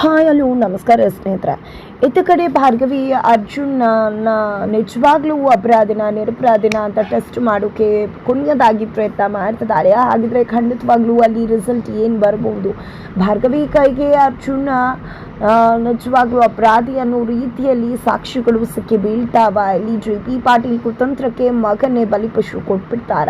Hi hello ನಮಸ್ಕಾರ ಸ್ನೇಹಿತರೆ. ಇತ್ತ ಕಡೆ ಭಾರ್ಗವಿ ಅರ್ಜುನ್ನ ನಿಜವಾಗ್ಲೂ ಅಪರಾಧಿನ ನಿರಪರಾಧಿನ ಅಂತ ಟೆಸ್ಟ್ ಮಾಡೋಕೆ ಕುಣಿಯದಾಗಿ ಪ್ರಯತ್ನ ಮಾಡ್ತಿದ್ದಾರೆ. ಹಾಗಿದ್ರೆ ಖಂಡಿತವಾಗ್ಲೂ ಅಲ್ಲಿ ರಿಸಲ್ಟ್ ಏನು ಬರ್ಬೋದು? ಭಾರ್ಗವಿ ಕೈಗೆ ಅರ್ಜುನ ನಿಜವಾಗ್ಲೂ ಅಪರಾಧಿ ಅನ್ನೋ ರೀತಿಯಲ್ಲಿ ಸಾಕ್ಷಿಗಳು ಸಿಕ್ಕಿ ಬೀಳ್ತಾವ. ಇಲ್ಲಿ ಜೆ ಪಿ ಪಾಟೀಲ್ ಕುತಂತ್ರಕ್ಕೆ ಮಗನೇ ಬಲಿಪಶು ಕೊಟ್ಬಿಡ್ತಾರ.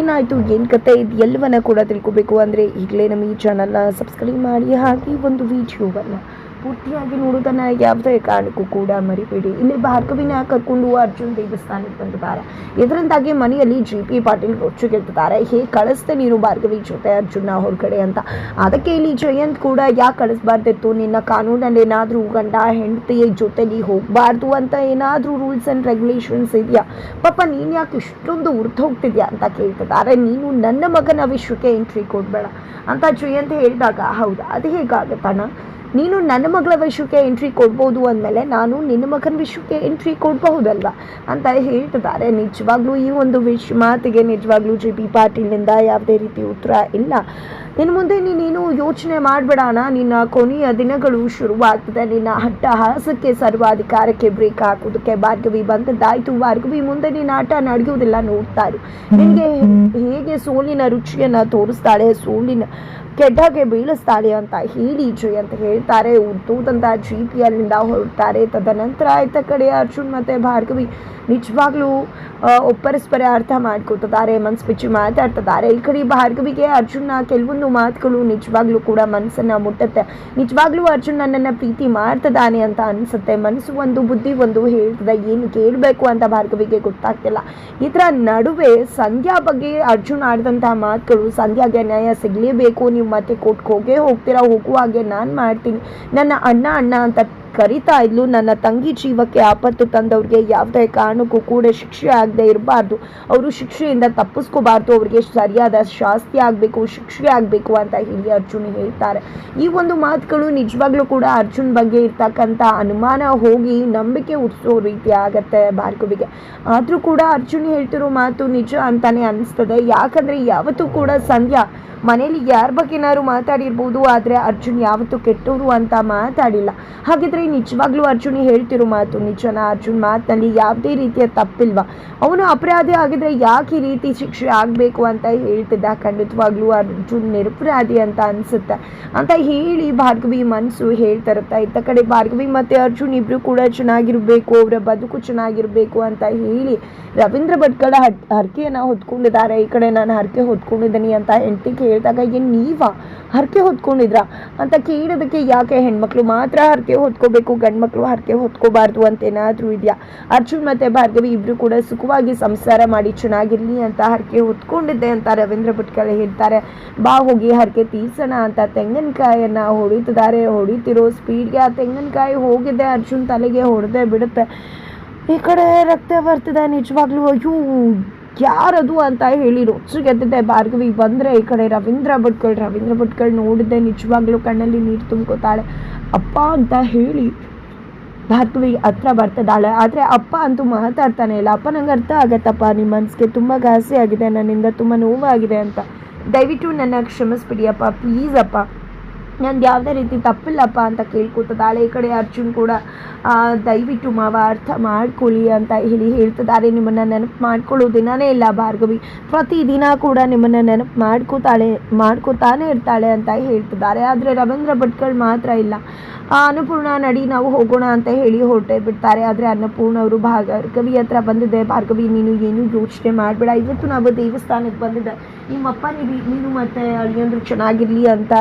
ಏನಾಯ್ತು? ಏನ್ ಕತೆ ಇದು? ಎಲ್ಲವನ್ನ ಕೂಡ ತಿಳ್ಕೊಬೇಕು. ಅಂದ್ರೆ ಈಗಲೇ ನಮ್ಮ ಈ ಚಾನಲ್ನ ಸಬ್ಸ್ಕ್ರೈಬ್ ಮಾಡಿ. ಹಾಗೆ ಒಂದು ವಿಡಿಯೋವನ್ನ ಪೂರ್ತಿಯಾಗಿ ನೋಡೋದನ್ನ ಯಾವುದೇ ಕಾರಣಕ್ಕೂ ಕೂಡ ಮರಿಬೇಡಿ. ಇಲ್ಲಿ ಭಾರ್ಗವಿನ ಕರ್ಕೊಂಡು ಅರ್ಜುನ್ ದೇವಸ್ಥಾನಕ್ಕೆ ಬಂದಿದ್ದಾರೆ. ಇದರಿಂದಾಗಿ ಮನೆಯಲ್ಲಿ ಜಿ ಪಿ ಪಾಟೀಲ್ ರೊಚ್ಚಿಗೆಳ್ತಿದ್ದಾರೆ ಹೇಗೆ ಕಳಿಸ್ತೆ ನೀನು ಭಾರ್ಗವಿ ಜೊತೆ ಅರ್ಜುನ ಹೊರಗಡೆ ಅಂತ. ಅದಕ್ಕೆ ಇಲ್ಲಿ ಜಯಂತ್ ಕೂಡ ಯಾಕೆ ಕಳಿಸ್ಬಾರ್ದಿತ್ತು. ನಿನ್ನ ಕಾನೂನಲ್ಲಿ ಏನಾದರೂ ಗಂಡ, ಹೆಂಡತಿ ಜೊತೆಲಿ ಹೋಗಬಾರ್ದು ಅಂತ ಏನಾದರೂ ರೂಲ್ಸ್ ಆ್ಯಂಡ್ ರೆಗ್ಯುಲೇಷನ್ಸ್ ಇದೆಯಾ? ಪಾಪ, ನೀನು ಯಾಕೆ ಇಷ್ಟೊಂದು ಉರ್ದು ಹೋಗ್ತಿದ್ಯಾ? ಅಂತ ಕೇಳ್ತಿದ್ದಾರೆ. ನೀನು ನನ್ನ ಮಗನ ವಿಶ್ವಕ್ಕೆ ಎಂಟ್ರಿ ಕೊಡಬೇಡ. ಅಂತ ಜಯಂತ್ ಹೇಳಿದಾಗ, ಹೌದಾ? ಅದು ಹೇಗಾಗತ್ತಣ್ಣ? ನೀನು ನನ್ನ ಮಗಳ ವಿಷಯಕ್ಕೆ ಎಂಟ್ರಿ ಕೊಡ್ಬೋದು ಅಂದಮೇಲೆ ನಾನು ನಿನ್ನ ಮಗನ ವಿಷಯಕ್ಕೆ ಎಂಟ್ರಿ ಕೊಡಬಹುದಲ್ವಾ? ಅಂತ ಹೇಳ್ತಿದ್ದಾರೆ. ನಿಜವಾಗ್ಲೂ ಈ ಒಂದು ವಿಷ ಮಾತಿಗೆ ನಿಜವಾಗ್ಲೂ ಜಿ ಪಿ ಪಾಟೀಲ್ನಿಂದ ಯಾವುದೇ ರೀತಿ ಉತ್ತರ ಇಲ್ಲ. ಇನ್ನು ಮುಂದೆ ನೀನೇನು ಯೋಚನೆ ಮಾಡಬೇಡಣ ನಿನ್ನ ಕೊನೆಯ ದಿನಗಳು ಶುರುವಾಗ್ತದೆ. ನಿನ್ನ ಹಟ್ಟ ಹಾಸಕ್ಕೆ ಸರ್ವಾಧಿಕಾರಕ್ಕೆ ಬ್ರೇಕ್ ಹಾಕೋದಕ್ಕೆ ಭಾರ್ಗವಿ ಬಂದದ್ದಾಯಿತು. ಭಾರ್ಗವಿ ಮುಂದೆ ನಿನ್ನ ಆಟ ನಡೆಯುವುದಿಲ್ಲ ನೋಡ್ತಾ ಇರು. ನಿನಗೆ ಹೇಗೆ ಸೋಲಿನ ರುಚಿಯನ್ನ ತೋರಿಸ್ತಾಳೆ? ಸೋಲಿನ ಕೆಡ್ಡಗೆ ಬೀಳಿಸ್ತಾಳೆ ಅಂತ ಹೇಳಿ ಜಯ್ ಅಂತ ಹೇಳ್ತಾರೆ. ಉದ್ದೂದಂತ ಜೀಪಿಯಲ್ಲಿಂದ ಪಿ ಅಲ್ಲಿಂದ ಹೊರಡ್ತಾರೆ. ತದನಂತರ ಆಯ್ತ ಕಡೆ ಅರ್ಜುನ್ ಮತ್ತೆ ಭಾರ್ಗವಿ ನಿಜವಾಗ್ಲೂ ಒಪ್ಪರಸ್ಪರ ಪರಸ್ಪರ ಅರ್ಥ ಮಾಡ್ಕೊತಿದ್ದಾರೆ ಮನ್ಸು ಬಿಚ್ಚಿ ಮಾತಾಡ್ತಿದ್ದಾರೆ. ಈ ಕಡೆ ಭಾರ್ಗವಿಗೆ ಅರ್ಜುನ್ನ ಕೆಲವೊಂದು ಮಾತುಗಳು ನಿಜವಾಗ್ಲೂ ಕೂಡ ಮನಸ್ಸನ್ನ ಮುಟ್ಟತ್ತೆ. ನಿಜವಾಗ್ಲೂ ಅರ್ಜುನ್ ನನ್ನನ್ನು ಪ್ರೀತಿ ಮಾಡ್ತಿದ್ದಾನೆ ಅಂತ ಅನ್ಸುತ್ತೆ. ಮನಸ್ಸು ಒಂದು ಬುದ್ಧಿ ಒಂದು ಹೇಳ್ತದೆ. ಏನು ಕೇಳಬೇಕು ಅಂತ ಭಾರ್ಗವಿಗೆ ಗೊತ್ತಾಗ್ತಿಲ್ಲ. ಇದರ ನಡುವೆ ಸಂಧ್ಯಾ ಬಗ್ಗೆ ಅರ್ಜುನ್ ಆಡಿದಂಥ ಮಾತುಗಳು, ಸಂಧ್ಯಾಗೆ ನ್ಯಾಯ ಸಿಗಲೇಬೇಕು. ನೀವು ಮತ್ತೆ ಕೊಟ್ಟು ಹೋಗೇ ಹೋಗ್ತೀರಾ ಹೋಗುವಾಗೆ ನಾನು ಮಾಡ್ತೀನಿ. ನನ್ನ ಅಣ್ಣ ಅಣ್ಣ ಅಂತ ಕರಿತಾ ಇದ್ಲು. ನನ್ನ ತಂಗಿ ಜೀವಕ್ಕೆ ಆಪತ್ತು ತಂದವ್ರಿಗೆ ಯಾವುದೇ ಕಾರಣಕ್ಕೂ ಕೂಡ ಶಿಕ್ಷೆ ಆಗದೆ ಇರಬಾರ್ದು. ಅವರು ಶಿಕ್ಷೆಯಿಂದ ತಪ್ಪಿಸ್ಕೋಬಾರ್ದು. ಅವ್ರಿಗೆ ಸರಿಯಾದ ಶಾಸ್ತಿ ಆಗಬೇಕು, ಶಿಕ್ಷೆ ಆಗಬೇಕು ಅಂತ ಹೇಳಿ ಅರ್ಜುನ್ ಹೇಳ್ತಾರೆ. ಈ ಒಂದು ಮಾತುಗಳು ನಿಜವಾಗ್ಲೂ ಕೂಡ ಅರ್ಜುನ್ ಬಗ್ಗೆ ಇರ್ತಕ್ಕಂಥ ಅನುಮಾನ ಹೋಗಿ ನಂಬಿಕೆ ಹುಟ್ಟಿಸೋ ರೀತಿ ಆಗತ್ತೆ ಭಾರ್ಗವಿಗೆ. ಆದರೂ ಕೂಡ ಅರ್ಜುನ್ ಹೇಳ್ತಿರೋ ಮಾತು ನಿಜ ಅಂತಾನೆ ಅನಿಸ್ತದೆ. ಯಾಕಂದ್ರೆ ಯಾವತ್ತೂ ಕೂಡ ಸಂಧ್ಯಾ ಮನೇಲಿ ಯಾರ ಬಗ್ಗೆನಾದ್ರು ಮಾತಾಡಿರ್ಬೋದು, ಆದರೆ ಅರ್ಜುನ್ ಯಾವತ್ತೂ ಕೆಟ್ಟವರು ಅಂತ ಮಾತಾಡಿಲ್ಲ. ಹಾಗಿದ್ರೆ ನಿಜವಾಗ್ಲೂ ಅರ್ಜುನ್ ಹೇಳ್ತಿರೋ ಮಾತು, ನಿಜನ ಅರ್ಜುನ್ ಮಾತಿನಲ್ಲಿ ಯಾವುದೇ ರೀತಿಯ ತಪ್ಪಿಲ್ವಾ? ಅವನು ಅಪರಾಧಿ ಆಗಿದ್ರೆ ಯಾಕೆ ಈ ರೀತಿ ಶಿಕ್ಷೆ ಆಗಬೇಕು ಅಂತ ಹೇಳ್ತಿದ್ದ? ಖಂಡಿತವಾಗ್ಲೂ ಅರ್ಜುನ್ ನಿರಪರಾಧಿ ಅಂತ ಅನಿಸುತ್ತೆ. ಅಂತ ಹೇಳಿ ಭಾರ್ಗವಿ ಮನಸ್ಸು ಹೇಳ್ತಿರುತ್ತೆ ಇತ್ತ ಕಡೆ ಭಾರ್ಗವಿ ಮತ್ತೆ ಅರ್ಜುನ್ ಇಬ್ಬರು ಕೂಡ ಚೆನ್ನಾಗಿರಬೇಕು, ಅವರ ಬದುಕು ಚೆನ್ನಾಗಿರಬೇಕು ಅಂತ ಹೇಳಿ ರವೀಂದ್ರ ಭಟ್ಕಳ ಹಟ್, ಹರಕೆಯನ್ನು ಹೊತ್ಕೊಂಡಿದ್ದಾರೆ. ಈ ಕಡೆ ನಾನು ಹರಕೆ ಹೊತ್ಕೊಂಡಿದ್ದೀನಿ ಅಂತ ಹೆಂಡತಿ ಕೇಳಿದಾಗ, ಏನು ನೀವಾ? ಹರಕೆ ಹೊತ್ಕೊಂಡಿದ್ರಾ? ಅಂತ ಕೇಳೋದಕ್ಕೆ ಯಾಕೆ ಹೆಣ್ಮಕ್ಳು ಮಾತ್ರ ಹರಕೆ ಹೊತ್ಕೋಬೇಕು ಗಂಡ್ಮಕ್ಳು ಹರಕೆ ಹೊತ್ಕೋಬಾರ್ದು ಅಂತ ಏನಾದರೂ ಇದೆಯಾ? ಅರ್ಜುನ್ ಮತ್ತೆ ಭಾರ್ಗವಿ ಇಬ್ರು ಕೂಡ ಸುಖವಾಗಿ ಸಂಸಾರ ಮಾಡಿ ಚೆನ್ನಾಗಿರ್ಲಿ ಅಂತ ಹರಕೆ ಹೊತ್ಕೊಂಡಿದ್ದೆ ಅಂತ ರವೀಂದ್ರ ಭಟ್ಕಳ ಹೇಳ್ತಾರೆ. ಬಾ ಹೋಗಿ ಹರಕೆ ತೀರ್ಸೋಣ ಅಂತ ತೆಂಗಿನಕಾಯನ್ನ ಹೊಡಿತಿದ್ದಾರೆ. ಹೊಡಿತಿರೋ ಸ್ಪೀಡ್ಗೆ ಆ ತೆಂಗಿನಕಾಯಿ ಹೋಗಿದೆ. ಅರ್ಜುನ್ ತಲೆಗೆ ಹೊಡೆದೇ ಬಿಡುತ್ತೆ. ಈ ಕಡೆ ರಕ್ತ ಬರ್ತಿದೆ ನಿಜವಾಗ್ಲೂ. ಅಯ್ಯೋ ಯಾರದು ಅಂತ ಹೇಳಿ ರೊಚ್ಚಿಗೆದ್ದಿದೆ ಭಾರ್ಗವಿ. ಬಂದರೆ ಈ ಕಡೆ ರವೀಂದ್ರ ಭಟ್ಕಳ್ ರವೀಂದ್ರ ಭಟ್ಕಳ್ ನೋಡಿದ್ದೆ ನಿಜವಾಗ್ಲೂ ಕಣ್ಣಲ್ಲಿ ನೀರು ತುಂಬ್ಕೋತಾಳೆ. ಅಪ್ಪ ಅಂತ ಹೇಳಿ ಭಾರ್ಗವಿ ಹತ್ರ ಬರ್ತದಾಳೆ. ಆದರೆ ಅಪ್ಪ ಅಂತೂ ಮಾತಾಡ್ತಾನೆ ಇಲ್ಲ. ಅಪ್ಪ ನಂಗೆ ಅರ್ಥ ಆಗತ್ತಪ್ಪ. ನಿಮ್ಮ ಮನಸ್ಸಿಗೆ ತುಂಬ ಘಾಸಿ ಆಗಿದೆ ನನ್ನಿಂದ ತುಂಬ ನೋವಾಗಿದೆ ಅಂತ. ದಯವಿಟ್ಟು ನನ್ನ ಕ್ಷಮಿಸ್ಬಿಡಿ ಅಪ್ಪ. ಪ್ಲೀಸ್ ಅಪ್ಪ. ನಂದು ಯಾವುದೇ ರೀತಿ ತಪ್ಪಿಲ್ಲಪ್ಪ ಅಂತ ಕೇಳ್ಕೊತದಾಳೆ ಈ ಕಡೆ ಅರ್ಜುನ್ ಕೂಡ ದಯವಿಟ್ಟು ಮಾವ ಅರ್ಥ ಮಾಡ್ಕೊಳ್ಳಿ ಅಂತ ಹೇಳಿ ಹೇಳ್ತಿದ್ದಾರೆ. ನಿಮ್ಮನ್ನು ನೆನಪು ಮಾಡ್ಕೊಳ್ಳೋ ದಿನನೇ ಇಲ್ಲ ಭಾರ್ಗವಿ. ಪ್ರತಿದಿನ ಕೂಡ ನಿಮ್ಮನ್ನು ನೆನಪು ಮಾಡ್ಕೋತಾಳೆ ಮಾಡ್ಕೋತಾನೆ ಇರ್ತಾಳೆ ಅಂತ ಹೇಳ್ತಿದ್ದಾರೆ. ಆದರೆ ರವೀಂದ್ರ ಭಟ್ಕಳ್ ಮಾತ್ರ ಇಲ್ಲ. ಆ, ಅನ್ನಪೂರ್ಣ ನಡಿ ನಾವು ಹೋಗೋಣ ಅಂತ ಹೇಳಿ ಹೊರಟೆ ಬಿಡ್ತಾರೆ. ಆದರೆ ಅನ್ನಪೂರ್ಣ ಅವರು ಭಾರ್ಗವಿ ಹತ್ರ ಬಂದಿದೆ. ಭಾರ್ಗವಿ ನೀನು ಏನು ಯೋಚನೆ ಮಾಡಬೇಡ. ಇವತ್ತು ನಾವು ದೇವಸ್ಥಾನಕ್ಕೆ ಬಂದಿದ್ದೆ ನಿಮ್ಮಪ್ಪ ನೀವು ನೀನು ಮತ್ತೆ ಅಳಿಯಂದ್ರು ಚೆನ್ನಾಗಿರಲಿ ಅಂತ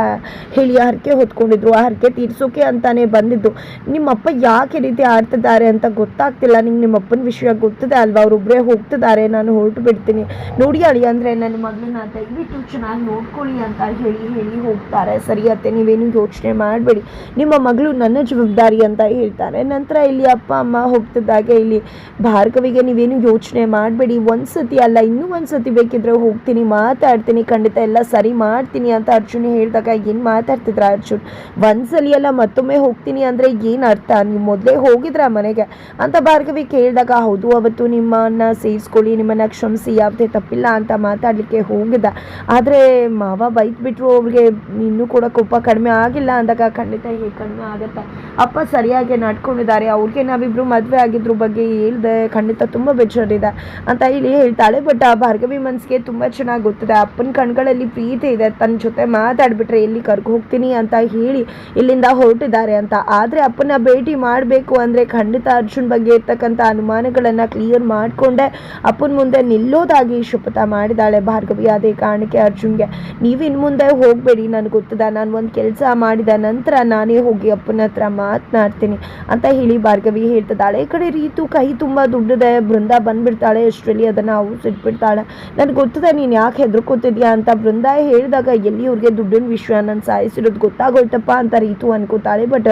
ಹೇಳಿ ಹರಕೆ ಹೊತ್ಕೊಂಡಿದ್ರು. ಆ ಹರಕೆ ತೀರ್ಸೋಕೆ ಅಂತಾನೆ ಬಂದಿದ್ದು. ನಿಮ್ಮಪ್ಪ ಯಾಕೆ ರೀತಿ ಆಡ್ತಿದ್ದಾರೆ ಅಂತ ಗೊತ್ತಾಗ್ತಿಲ್ಲ. ನಿಂಗೆ ನಿಮ್ಮಪ್ಪನ ವಿಷಯ ಗೊತ್ತಿದೆ ಅಲ್ವಾ? ಅವರೊಬ್ಬರೇ ಹೋಗ್ತಿದ್ದಾರೆ. ನಾನು ಹೊರಟು ಬಿಡ್ತೀನಿ. ನೋಡಿ ಅಳಿ ಅಂದರೆ ನನ್ನ ಮಗಳನ್ನ ದಯವಿಟ್ಟು ಚೆನ್ನಾಗಿ ನೋಡ್ಕೊಳ್ಳಿ ಅಂತ ಹೇಳಿ ಹೇಳಿ ಹೋಗ್ತಾರೆ. ಸರಿ ಅತ್ತೆ, ನೀವೇನು ಯೋಚನೆ ಮಾಡಬೇಡಿ. ನಿಮ್ಮ ಮಗಳು ನನ್ನ ಜವಾಬ್ದಾರಿ ಅಂತ ಹೇಳ್ತಾರೆ. ನಂತರ ಇಲ್ಲಿ ಅಪ್ಪ, ಅಮ್ಮ ಹೋಗ್ತಿದ್ದಾಗೆ ಇಲ್ಲಿ ಭಾರ್ಗವಿಗೆ ನೀವೇನು ಯೋಚನೆ ಮಾಡಬೇಡಿ. ಒಂದು ಸತಿ ಅಲ್ಲ, ಇನ್ನೂ ಒಂದು ಸತಿ ಬೇಕಿದ್ರೆ ಹೋಗ್ತೀನಿ, ಮಾತಾಡ್ತೀನಿ. ಖಂಡಿತ ಎಲ್ಲ ಸರಿ ಮಾಡ್ತೀನಿ ಅಂತ ಅರ್ಜುನ್ ಹೇಳಿದಾಗ ಏನು ಮಾತಾಡ್ತಿದ್ಯಾ ಹೋಗ್ತಿದ್ರ ಅರ್ಜುನ್ ಒಂದ್ಸಲಿ ಎಲ್ಲ ಮತ್ತೊಮ್ಮೆ ಹೋಗ್ತೀನಿ ಅಂದರೆ ಏನು ಅರ್ಥ? ನೀವು ಮೊದಲೇ ಹೋಗಿದ್ರ ಮನೆಗೆ. ಅಂತ ಭಾರ್ಗವಿ ಕೇಳಿದಾಗ, ಹೌದು, ಅವತ್ತು ನಿಮ್ಮನ್ನ ಸೇರಿಸ್ಕೊಳ್ಳಿ, ನಿಮ್ಮನ್ನ ಕ್ಷಮಿಸಿ, ಯಾವುದೇ ತಪ್ಪಿಲ್ಲ ಅಂತ ಮಾತಾಡಲಿಕ್ಕೆ ಹೋಗಿದ್ದ. ಆದರೆ ಮಾವ ಬೈತ್ ಬಿಟ್ರು ಅವ್ರಿಗೆ ಇನ್ನೂ ಕೂಡ ಕೋಪ ಕಡಿಮೆ ಆಗಿಲ್ಲ ಅಂದಾಗ, ಖಂಡಿತ ಹೇಗೆ ಕಡಿಮೆ ಆಗುತ್ತೆ. ಅಪ್ಪ ಸರಿಯಾಗಿ ನಡ್ಕೊಂಡಿದ್ದಾರೆ. ಅವ್ರಿಗೆ ನಾವಿಬ್ರು ಮದುವೆ ಆಗಿದ್ರ ಬಗ್ಗೆ ಹೇಳ್ದೆ, ಖಂಡಿತ ತುಂಬ ಬೇಜಾರಿದೆ ಅಂತ ಹೇಳಿ ಹೇಳ್ತಾಳೆ. ಬಟ್ ಆ ಭಾರ್ಗವಿ ಮನಸ್ಸಿಗೆ ತುಂಬ ಚೆನ್ನಾಗಿ ಗೊತ್ತಿದೆ. ಅಪ್ಪನ ಕಣ್ಗಳಲ್ಲಿ ಪ್ರೀತಿ ಇದೆ. ತನ್ನ ಜೊತೆ ಮಾತಾಡ್ಬಿಟ್ರೆ ಎಲ್ಲಿ ಕರ್ಕೊ ಹೋಗ್ತೀನಿ ಅಂತ ಹೇಳಿ ಇಲ್ಲಿಂದ ಹೊರಟಿದ್ದಾರೆ ಅಂತ. ಆದರೆ ಅಪ್ಪನ ಭೇಟಿ ಮಾಡಬೇಕು ಅಂದರೆ ಖಂಡಿತ ಅರ್ಜುನ್ ಬಗ್ಗೆ ಇರ್ತಕ್ಕಂಥ ಅನುಮಾನಗಳನ್ನು ಕ್ಲಿಯರ್ ಮಾಡಿಕೊಂಡೆ. ಅಪ್ಪನ ಮುಂದೆ ನಿಲ್ಲೋದಾಗಿ ಶಪಥ ಮಾಡಿದಾಳೆ ಭಾರ್ಗವಿ. ಅದೇ ಕಾರಣಕ್ಕೆ ಅರ್ಜುನ್ಗೆ, ನೀವು ಇನ್ನು ಮುಂದೆ ಹೋಗಬೇಡಿ, ನನಗೆ ಗೊತ್ತದ. ನಾನು ಒಂದು ಕೆಲಸ ಮಾಡಿದ ನಂತರ ನಾನೇ ಹೋಗಿ ಅಪ್ಪನ ಹತ್ರ ಮಾತನಾಡ್ತೀನಿ ಅಂತ ಹೇಳಿ ಭಾರ್ಗವಿ ಹೇಳ್ತಿದ್ದಾಳೆ. ಈ ಕಡೆ ರೀತು ಕೈ ತುಂಬ ದುಡ್ಡಿದೆ. ಬೃಂದ ಬಂದ್ಬಿಡ್ತಾಳೆ. ಅಷ್ಟರಲ್ಲಿ ಅದನ್ನು ಅವು ಸಿಟ್ಬಿಡ್ತಾಳೆ ನನಗೆ ಗೊತ್ತದೆ, ನೀನು ಯಾಕೆ ಹೆದರ್ಕೋತಿದ್ಯಾ? ಅಂತ ಬೃಂದ ಹೇಳಿದಾಗ, ಎಲ್ಲಿ ಅವ್ರಿಗೆ ದುಡ್ಡಿನ ವಿಷಯ? ನಾನು ಸಾಯಿಸಿರೋದು ಗೊತ್ತಾಗೋಯ್ತಪ್ಪ ಅಂತ ರೀತು ಅನ್ಕೋತಾಳೆ. ಬಟ್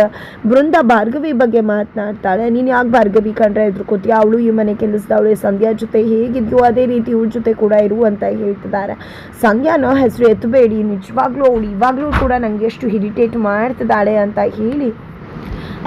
ಬೃಂದ ಭಾರ್ಗವಿ ಬಗ್ಗೆ ಮಾತನಾಡ್ತಾಳೆ. ನೀನು ಯಾಕೆ ಭಾರ್ಗವಿ ಕಂಡ್ರೆ ಹೆದರ್ಕೋತೀಯ? ಅವಳು ಈ ಮನೆ ಕೆಲಸದವಳೆ. ಸಂಧ್ಯಾ ಜೊತೆ ಹೇಗಿದ್ಯೋ ಅದೇ ರೀತಿ ಇವ್ರ ಜೊತೆ ಕೂಡ ಇರು ಅಂತ ಹೇಳ್ತಿದ್ದಾರೆ. ಸಂಧ್ಯಾನ ಹೆಸರು ಎತ್ತಬೇಡಿ. ನಿಜವಾಗ್ಲೂ ಅವಳು ಇವಾಗಲೂ ಕೂಡ ನನಗೆ ಎಷ್ಟು ಹಿರಿಟೇಟ್ ಮಾಡ್ತಿದ್ದಾಳೆ ಅಂತ ಹೇಳಿ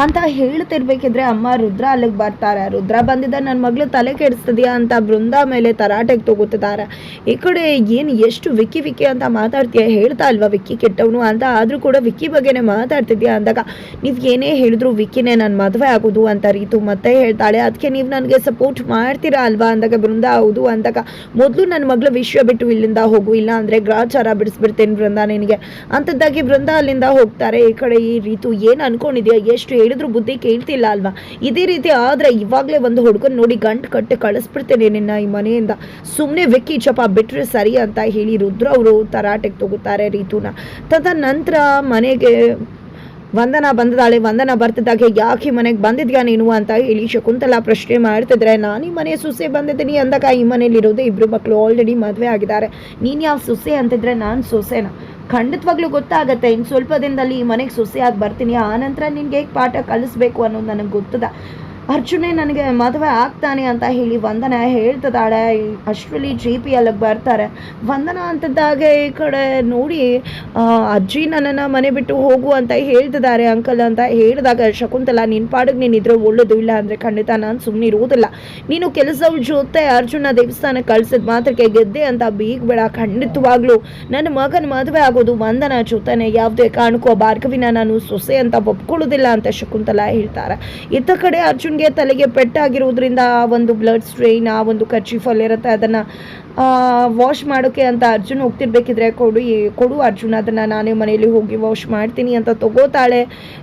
ಅಂತ ಹೇಳ್ತಿರ್ಬೇಕಿದ್ರೆ ಅಮ್ಮ ರುದ್ರ ಅಲ್ಲಿಗೆ ಬರ್ತಾರೆ. ರುದ್ರ ಬಂದಿದ್ದ ನನ್ನ ಮಗಳು ತಲೆ ಕೆಡಿಸ್ತದ್ಯಾ ಅಂತ ಬೃಂದ ಮೇಲೆ ತರಾಟೆಗೆ ತಗೋತಿದ್ದಾರೆ ಈ ಕಡೆ ಏನು ಎಷ್ಟು ವಿಕ್ಕಿ ವಿಕ್ಕಿ ಅಂತ ಮಾತಾಡ್ತೀಯ ಹೇಳ್ತಾ ಅಲ್ವಾ ವಿಕ್ಕಿ ಕೆಟ್ಟವನು ಅಂತ? ಆದರೂ ಕೂಡ ವಿಕ್ಕಿ ಬಗ್ಗೆನೇ ಮಾತಾಡ್ತಿದ್ಯಾ ಅಂದಾಗ, ನೀವು ಏನೇ ಹೇಳಿದ್ರು ವಿಕ್ಕಿನೇ ನನ್ನ ಮದುವೆ ಆಗೋದು ಅಂತ ರೀತು ಮತ್ತೆ ಹೇಳ್ತಾಳೆ. ಅದಕ್ಕೆ ನೀವು ನನಗೆ ಸಪೋರ್ಟ್ ಮಾಡ್ತೀರಾ ಅಲ್ವಾ ಅಂದಾಗ ಬೃಂದ, ಹೌದು ಅಂದಾಗ, ಮೊದಲು ನನ್ನ ಮಗಳು ವಿಶ್ವ ಬಿಟ್ಟು ಇಲ್ಲಿಂದ ಹೋಗು, ಇಲ್ಲ ಅಂದರೆ ಗ್ರಾಚಾರ ಬಿಡಿಸ್ಬಿಡ್ತೇನೆ ಬೃಂದ ನಿನಗೆ. ಅಂಥದ್ದಾಗಿ ಬೃಂದ ಅಲ್ಲಿಂದ ಹೋಗ್ತಾರೆ. ಈ ಕಡೆ ಈ ರೀತು ಏನು ಅನ್ಕೊಂಡಿದ್ಯಾ? ಎಷ್ಟು ಹೇಳಿದ್ರು ಬುದ್ಧಿ ಕೇಳ್ತಿಲ್ಲ ಅಲ್ವಾ? ಇದೇ ರೀತಿ ಆದ್ರೆ ಇವಾಗ್ಲೇ ಒಂದು ಹುಡುಗನ್ ನೋಡಿ ಗಂಟು ಕಟ್ಟು ಕಳಿಸ್ಬಿಡ್ತೇನೆ ನಿನ್ನ ಈ ಮನೆಯಿಂದ. ಸುಮ್ಮನೆ ವೆಕ್ಕಿ ಚಪ ಬಿಟ್ಟರೆ ಸರಿ ಅಂತ ಹೇಳಿ ರುದ್ರ ಅವರು ತರಾಟೆಗೆ ತಗೋತಾರೆ ರೀತುನ. ತದ ನಂತರ ಮನೆಗೆ ವಂದನ ಬಂದದಾಳೆ. ವಂದನ ಬರ್ತಿದ್ದಾಗೆ, ಯಾಕೆ ಮನೆಗೆ ಬಂದಿದ್ಯಾ ನೀನು? ಅಂತ ಹೇಳಿ ಶಕುಂತಲಾ ಪ್ರಶ್ನೆ ಮಾಡ್ತಿದ್ರೆ, ನಾನು ಈ ಮನೆ ಸೊಸೆ ಬಂದಿದ್ದೀನಿ ಅಂದಾಗ ಈ ಮನೇಲಿರೋದು ಇಬ್ರು ಮಕ್ಕಳು ಆಲ್ರೆಡಿ ಮದುವೆ ಆಗಿದ್ದಾರೆ. ನೀನು ಯಾವ ಸೊಸೆ? ಅಂತಿದ್ರೆ, ನಾನು ಸೊಸೆನ? ಖಂಡಿತವಾಗ್ಲೂ ಗೊತ್ತಾಗತ್ತೆ. ಇನ್ನು ಸ್ವಲ್ಪ ದಿನದಲ್ಲಿ ಈ ಮನೆಗೆ ಸೊಸೆಯಾಗಿ ಬರ್ತೀನಿ. ಆನಂತರ ನಿನಗೆ ಹೇಗೆ ಪಾಠ ಕಲಿಸ್ಬೇಕು ಅನ್ನೋದು ನನಗೆ ಗೊತ್ತದ. ಅರ್ಜುನೇ ನನಗೆ ಮದುವೆ ಆಗ್ತಾನೆ ಅಂತ ಹೇಳಿ ವಂದನ ಹೇಳ್ತಿದ್ದಾಳೆ. ಅಷ್ಟರಲ್ಲಿ ಜಿ ಪಿ ಅಲ್ಲಿಗೆ ಬರ್ತಾರೆ. ವಂದನ ಅಂತದ್ದಾಗೆ ಈ ಕಡೆ ನೋಡಿ ಅಜ್ಜಿ ನನ್ನನ್ನು ಮನೆ ಬಿಟ್ಟು ಹೋಗು ಅಂತ ಹೇಳ್ತಿದ್ದಾರೆ ಅಂಕಲ್ ಅಂತ ಹೇಳಿದಾಗ ಶಕುಂತಲ ನಿನ್ನ ಪಾಡಿಗೆ ನೀನು ಇದ್ರೆ ಒಳ್ಳೇದು ಇಲ್ಲ ಅಂದರೆ ಖಂಡಿತ ನಾನು ಸುಮ್ಮನೆ ಇರುವುದಿಲ್ಲ. ನೀನು ಕೆಲಸವ್ರ ಜೊತೆ ಅರ್ಜುನ ದೇವಸ್ಥಾನಕ್ಕೆ ಕಳ್ಸಿದ ಮಾತ್ರಕ್ಕೆ ಗೆದ್ದೆ ಅಂತ ಬೀಗ್ಬೇಡ. ಖಂಡಿತವಾಗ್ಲೂ ನನ್ನ ಮಗನ ಮದುವೆ ಆಗೋದು ವಂದನ ಜೊತೆನೆ. ಯಾವುದೇ ಕಾರಣಕ್ಕೂ ಭಾರ್ಗವಿನ ನಾನು ಸೊಸೆ ಅಂತ ಒಪ್ಕೊಳ್ಳೋದಿಲ್ಲ ಅಂತ ಶಕುಂತಲ ಹೇಳ್ತಾರೆ. ಇತ್ತ ಕಡೆ ಅರ್ಜುನ್ಗೆ ತಲೆಗೆ ಪೆಟ್ಟಾಗಿರುವುದರಿಂದ ಆ ಒಂದು ಬ್ಲಡ್ ಸ್ಟ್ರೈನ್ ಆ ಒಂದು ಕರ್ಚೀಫಲ್ಲಿ ಇರುತ್ತೆ ಅದನ್ನು ವಾಶ್ ಮಾಡೋಕ್ಕೆ ಅಂತ ಅರ್ಜುನ್ ಹೋಗ್ತಿರ್ಬೇಕಿದ್ರೆ ಕೊಡು ಕೊಡು ಅರ್ಜುನ್, ಅದನ್ನು ನಾನೇ ಮನೆಯಲ್ಲಿ ಹೋಗಿ ವಾಶ್ ಮಾಡ್ತೀನಿ ಅಂತ ತಗೋತಾಳೆ.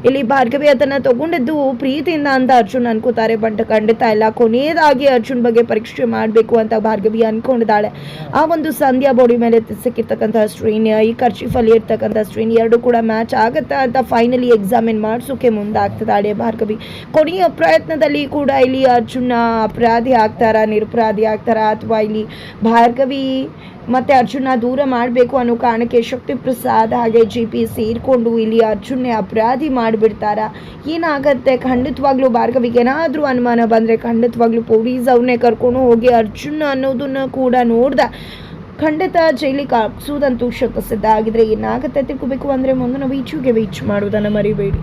ಇಲ್ಲಿ ಭಾರ್ಗವಿ ಅದನ್ನು ತಗೊಂಡಿದ್ದು ಪ್ರೀತಿಯಿಂದ ಅಂತ ಅರ್ಜುನ್ ಅನ್ಕೋತಾರೆ ಬಟ್ ಖಂಡಿತ ಇಲ್ಲ. ಕೊನೆಯದಾಗಿ ಅರ್ಜುನ್ ಬಗ್ಗೆ ಪರೀಕ್ಷೆ ಮಾಡಬೇಕು ಅಂತ ಭಾರ್ಗವಿ ಅನ್ಕೊಂಡಿದ್ದಾಳೆ. ಆ ಒಂದು ಸಂಧ್ಯಾ ಬಾಡಿ ಮೇಲೆ ಸಿಕ್ಕಿರ್ತಕ್ಕಂಥ ಸ್ಟ್ರೀನ್ ಈ ಖರ್ಚಿಫಲ್ಲಿ ಇರ್ತಕ್ಕಂಥ ಸ್ಟ್ರೀನ್ ಎರಡು ಕೂಡ ಮ್ಯಾಚ್ ಆಗುತ್ತಾ ಅಂತ ಫೈನಲಿ ಎಕ್ಸಾಮಿನ್ ಮಾಡಿಸೋಕೆ ಮುಂದಾಗ್ತದಾಳೆ ಭಾರ್ಗವಿ. ಕೊನೆಯ ಪ್ರಯತ್ನದಲ್ಲಿ ಕೂಡ ಇಲ್ಲಿ ಅರ್ಜುನ ಅಪರಾಧಿ ಆಗ್ತಾರಾ, ನಿರಪರಾಧಿ ಆಗ್ತಾರಾ, ಅಥವಾ ಇಲ್ಲಿ ಭಾರ್ಗವಿ ಮತ್ತೆ ಅರ್ಜುನ ದೂರ ಮಾಡಬೇಕು ಅನ್ನೋ ಕಾರಣಕ್ಕೆ ಶಕ್ತಿ ಪ್ರಸಾದ್ ಹಾಗೆ ಜಿ ಪಿ ಸೇರಿಕೊಂಡು ಇಲ್ಲಿ ಅರ್ಜುನ್ನೇ ಅಪರಾಧಿ ಮಾಡಿಬಿಡ್ತಾರ. ಏನಾಗತ್ತೆ? ಖಂಡಿತವಾಗ್ಲೂ ಭಾರ್ಗವಿಗೆ ಏನಾದರೂ ಅನುಮಾನ ಬಂದರೆ ಖಂಡಿತವಾಗ್ಲೂ ಪೊಲೀಸ್ ಅವ್ರನ್ನೇ ಕರ್ಕೊಂಡು ಹೋಗಿ ಅರ್ಜುನ್ ಅನ್ನೋದನ್ನ ಕೂಡ ನೋಡ್ದ. ಖಂಡಿತ ಜೈಲಿಗೆ ಹಾಕ್ಸೋದಂತೂ ಶತಸಿದ್ಧ ಆಗಿದ್ರೆ ಏನಾಗುತ್ತೆ ತಿಳ್ಕೋಬೇಕು ಅಂದರೆ ಮುಂದೆ ನಾವು ಈಚುಗೆ ವೀಚ್ ಮಾಡೋದನ್ನು ಮರಿಬೇಡಿ.